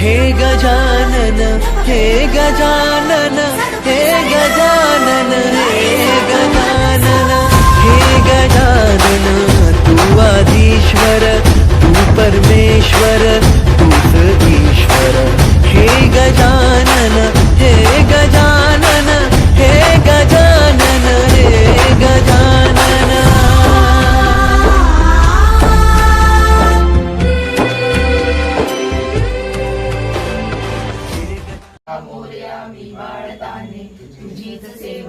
हे गजानन हे गजानन हे गजानन हे गजानन हे गजानन तू आधीश्वर तू परमेश्वर तूच ईश्वर हे गजानन हे गजानन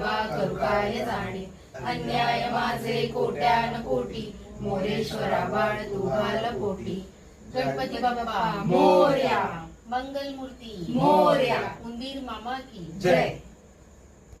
सेवा करू काय जाणे? अन्याय माझे कोट्यान कोटी मोरेश्वरा बाळ तू घाल पोटी. गणपती बाप्पा मोर्या. मंगलमूर्ती मोर्या. उंदीर मामा की जय.